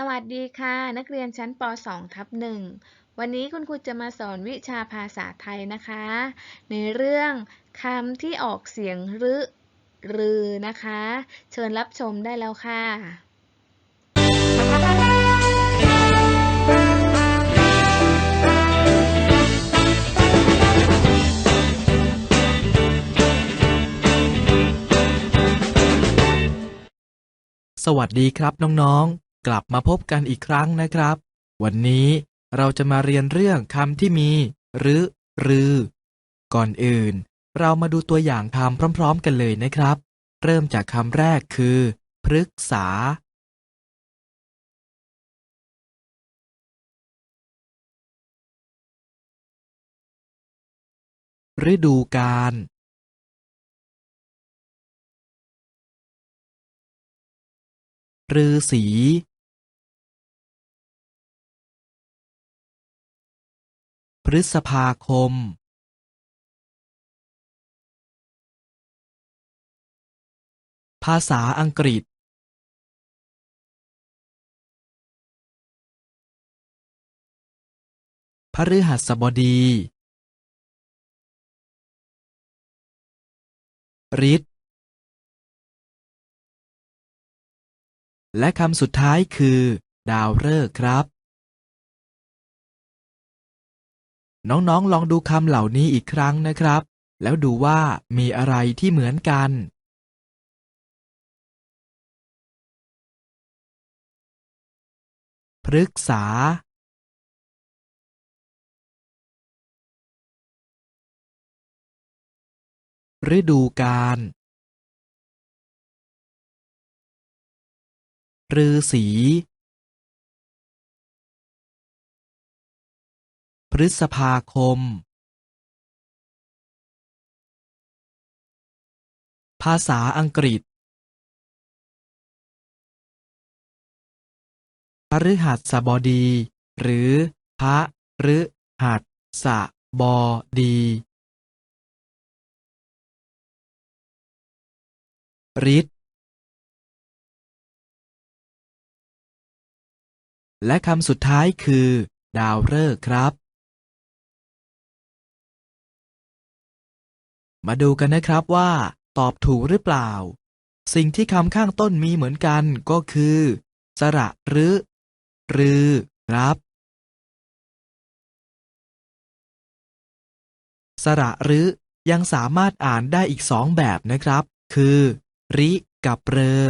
สวัสดีค่ะ นักเรียนชั้นป .2 ทับหนึ่งวันนี้คุณครูจะมาสอนวิชาภาษาไทยนะคะ ในเรื่องคำที่ออกเสียงรึรือ นะคะ เชิญรับชมได้แล้วค่ะ สวัสดีครับน้องๆ กลับมาพบกันอีกครั้งนะครับ วันนี้เราจะมาเรียนเรื่องคำที่มี หรือ รือ ก่อนอื่น เรามาดูตัวอย่างคำพร้อม ๆ กันเลยนะครับ เริ่มจากคำแรกคือ พฤกษา ฤดูกาลฤาษี พฤษภาคมภาษาอังกฤษ พฤหัสบดี ฤทธิ์ และคำสุดท้ายคือ ดาวฤกษ์ครับ น้องๆลองดูคำเหล่านี้อีกครั้งนะครับ แล้วดูว่ามีอะไรที่เหมือนกัน พฤกษา ฤดูกาลฤาษี พฤษภาคม ภาษาอังกฤษพฤหัสบดี หรือพระฤหัสบดี ฤทธิ์และคำสุดท้ายคือ ดาวฤกษ์ครับ มาดูกันนะครับว่า ตอบถูกหรือเปล่า สิ่งที่คำข้างต้นมีเหมือนกันก็คือ สระหรือรือครับ สระหรือยังสามารถอ่านได้อีกสองแบบนะครับ คือ ริกับเรอ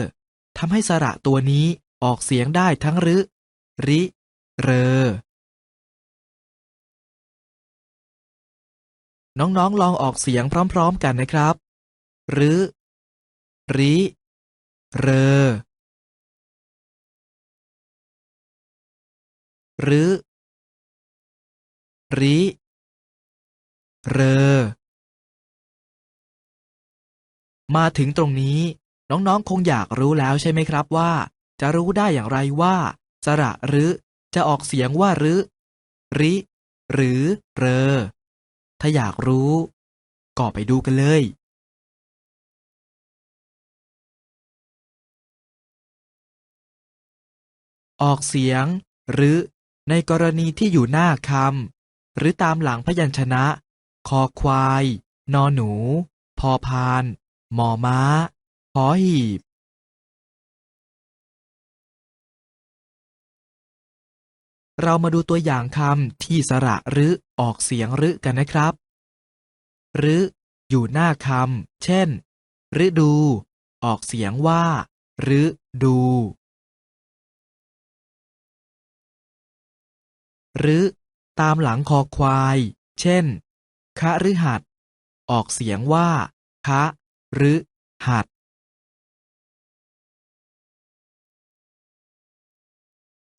ทำให้สระตัวนี้ออกเสียงได้ทั้งรึริ เรอ น้องๆลองออกเสียงพร้อมๆกันนะครับรึริเรอรึริเรอ มาถึงตรงนี้ น้องๆ คงอยากรู้แล้วใช่ไหมครับว่า จะรู้ได้อย่างไรว่า สระหรือจะออกเสียงว่ารึริ หรือ เรอ ถ้าอยากรู้ ก็ไปดูกันเลยออกเสียง หรือในกรณีที่อยู่หน้าคำ หรือตามหลังพยัญชนะ คอควาย นอหนู พอพาน มอม้าหอหีบ เรามาดูตัวอย่างคำที่สระหรือออกเสียงรือกันนะครับรือยู่หน้าคำเช่น ฤดู ออกเสียงว่าฤดูหรือตามหลังคอควาย เช่นคฤหัสถ์ออกเสียงว่า คะหรือหัด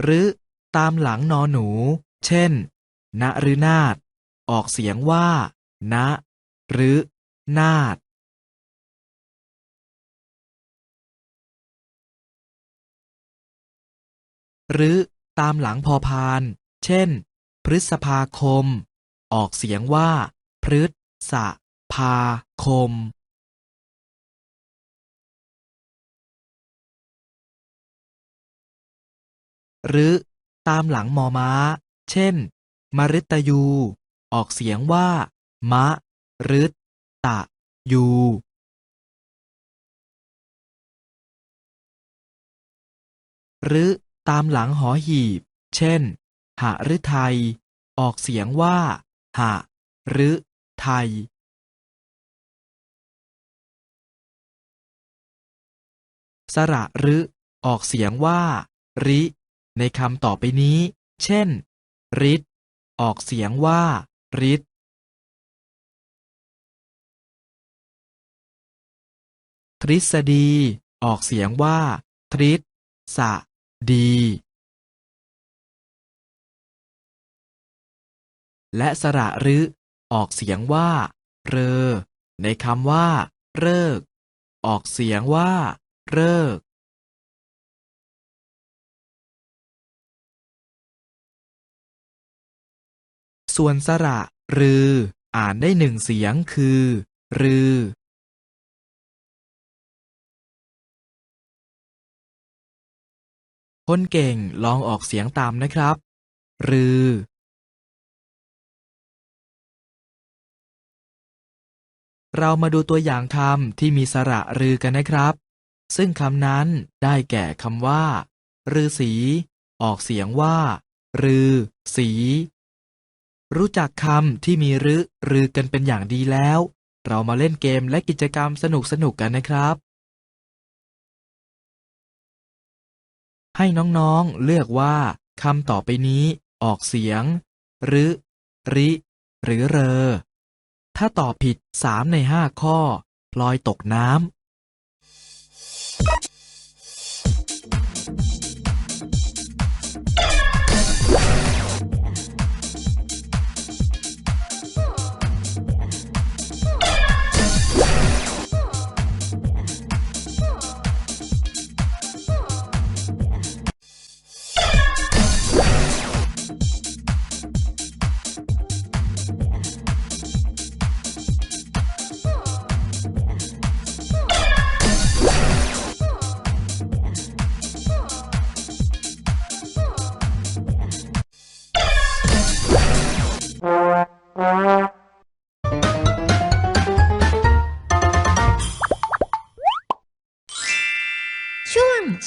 หรือ ตามหลังนอหนู เช่น ณฤนาถออกเสียงว่าณหรือนาถหรือตามหลังพอพาน เช่น พฤษภาคม ออกเสียงว่า พฤษภาคม หรือ ตามหลังมอม้า เช่นมฤตยู ออกเสียงว่า มะรึตะยูหรือตามหลังหอหีบ เช่นหฤทัยออกเสียงว่า หะหรือไทย สระหรือออกเสียงว่า ริ ในคำต่อไปนี้ เช่นริดออกเสียงว่าริดทฤษฎี ออกเสียงว่าทริษสะดี และสระรือออกเสียงว่า เรอ ในคำว่าเริก ออกเสียงว่าเริก ส่วนสระ รือ อ่านได้หนึ่งเสียงคือ รือ คนเก่งลองออกเสียงตามนะครับ รือ เรามาดูตัวอย่างคำที่มีสระรือกันนะครับ ซึ่งคำนั้นได้แก่คำว่า รือสี ออกเสียงว่า รือ สี รู้จักคำที่มีรือรือกันเป็นอย่างดีแล้ว เรามาเล่นเกมและกิจกรรมสนุกๆกันนะครับ ให้น้องๆเลือกว่าคำต่อไปนี้ ออกเสียงหรือริ หรือเรอ ถ้าตอบผิดสามในห้าข้อ พลอยตกน้ำ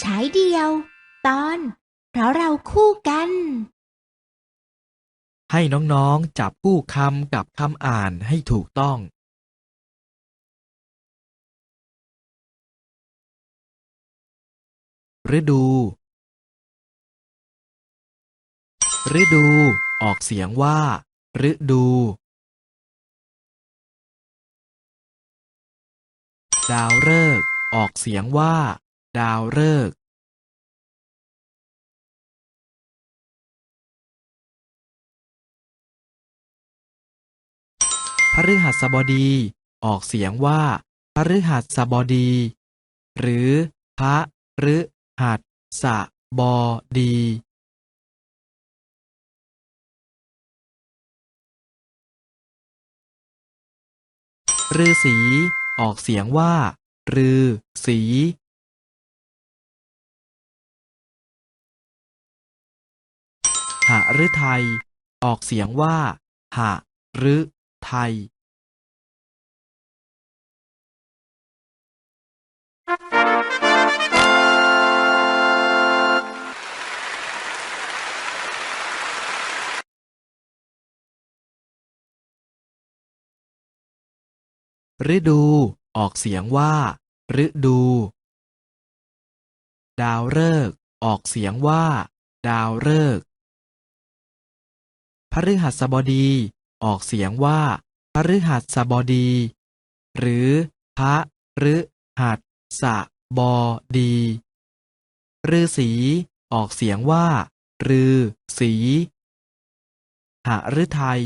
ฉายเดียว ตอน เพราะเราคู่กัน ให้น้องๆจับคู่คำกับคำอ่านให้ถูกต้อง ฤดู ฤดู ออกเสียงว่า ฤดู ดาวฤกษ์ออกเสียงว่า ดาวฤกษ์พฤหัสบดี ออกเสียงว่าพฤหัสบดี หรือพระฤหัสบดี ฤาษีออกเสียงว่า รือ สี หฤทัย ออกเสียงว่า หะฤทัยฤดู ออกเสียงว่า ฤดู ดาวฤกษ์ออกเสียงว่า ดาวฤกษ์ พฤหัสบดี ออกเสียงว่าพฤหัสบดี หรือพระฤหัสบดีฤาษีออกเสียงว่ารือสีหฤทัย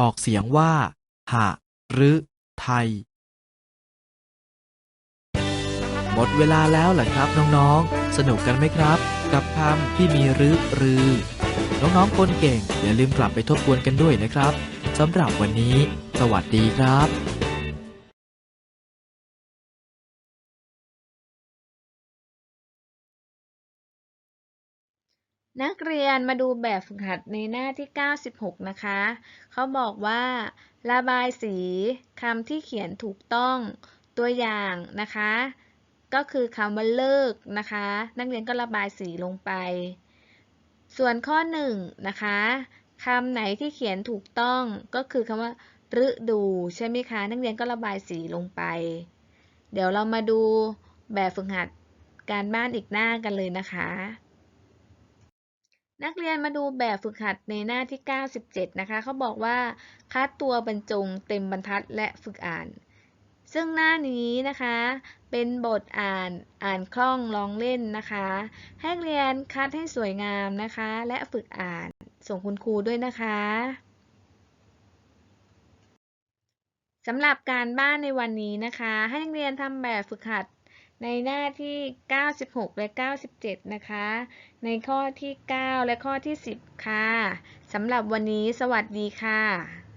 ออกเสียงว่าหฤทัย หมดเวลาแล้วแหละครับน้องๆ สนุกกันไหมครับ กับคำที่มีรึรือ น้องๆคนเก่งอย่าลืมกลับไปทบทวนกันด้วยนะครับสำหรับวันนี้ สวัสดีครับนักเรียนมาดูแบบฝึกหัดในหน้าที่ 96 นะคะ เขาบอกว่า ระบายสีคำที่เขียนถูกต้องตัวอย่างนะคะ ก็คือคำว่าเลิกนะคะ นักเรียนก็ระบายสีลงไป ส่วนข้อ1นะคะคำไหนที่เขียนถูกต้องก็คือคำว่าฤดูใช่ไหมคะ นักเรียนก็ระบายสีลงไป เดี๋ยวเรามาดูแบบฝึกหัดการบ้านอีกหน้ากันเลยนะคะ นักเรียนมาดูแบบฝึกหัดในหน้าที่ 97 นะคะเขาบอกว่าคัดตัวบรรจงเต็มบรรทัดและฝึกอ่าน ซึ่งหน้านี้นะคะ เป็นบทอ่านอ่านคล่องลองเล่นนะคะ ให้เรียนคัดให้สวยงามนะคะ และฝึกอ่านส่งคุณครูด้วยนะคะสำหรับการบ้านในวันนี้นะคะ ให้นักเรียนทำแบบฝึกหัดในหน้าที่ 96 และ 97 นะคะ ในข้อที่ 9 และข้อที่ 10 ค่ะ สำหรับวันนี้สวัสดีค่ะ